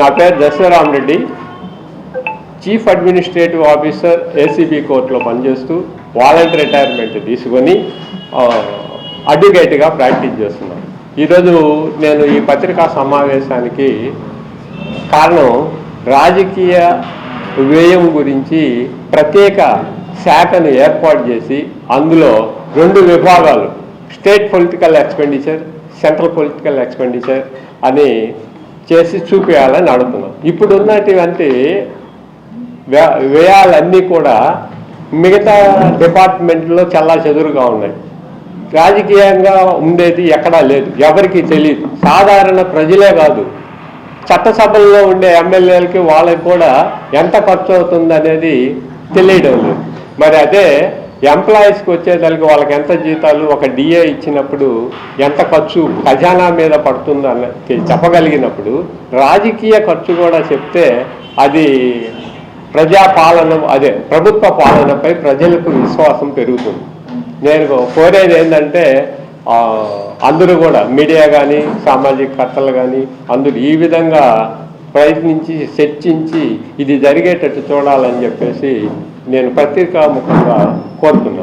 నా పేరు Dasharam Reddy. Chief administrative officer ACB కోర్టులో పనిచేస్తూ వాలంటీ రిటైర్మెంట్ తీసుకొని అడ్వకేట్గా ప్రాక్టీస్ చేస్తున్నాను. ఈరోజు నేను ఈ పత్రికా సమావేశానికి కారణం రాజకీయ వ్యయం గురించి ప్రత్యేక శాఖను ఏర్పాటు చేసి అందులో రెండు విభాగాలు state political expenditure central political expenditure అని చేసి చూపించాలని అడుగుతున్నాం. ఇప్పుడు ఉన్నటువంటి వ్య- వ్యయాలన్నీ కూడా మిగతా డిపార్ట్మెంట్లో చాలా చెదురుగా ఉన్నాయి. రాజకీయంగా ఉండేది ఎక్కడా లేదు. ఎవరికి తెలియదు. సాధారణ ప్రజలే కాదు. చట్టసభల్లో ఉండే ఎమ్మెల్యేలకి వాళ్ళకి కూడా ఎంత ఖర్చు అవుతుంది అనేది తెలియడం లేదు. మరి అదే ఎంప్లాయీస్కి వచ్చేసరికి వాళ్ళకి ఎంత జీతాలు ఒక డిఏ ఇచ్చినప్పుడు ఎంత ఖర్చు ఖజానా మీద పడుతుందో చెప్పగలిగినప్పుడు రాజకీయ ఖర్చు కూడా చెప్తే అది ప్రజాపాలన అదే ప్రభుత్వ పాలనపై ప్రజలకు విశ్వాసం పెరుగుతుంది. నేను కోరేది ఏంటంటే అందరూ కూడా మీడియా కానీ సామాజిక కర్తలు కానీ అందరూ ఈ విధంగా ప్రయత్నించి చర్చించి ఇది జరిగేటట్టు చూడాలని చెప్పేసి నేను పత్రికా ముఖంగా Ходкин.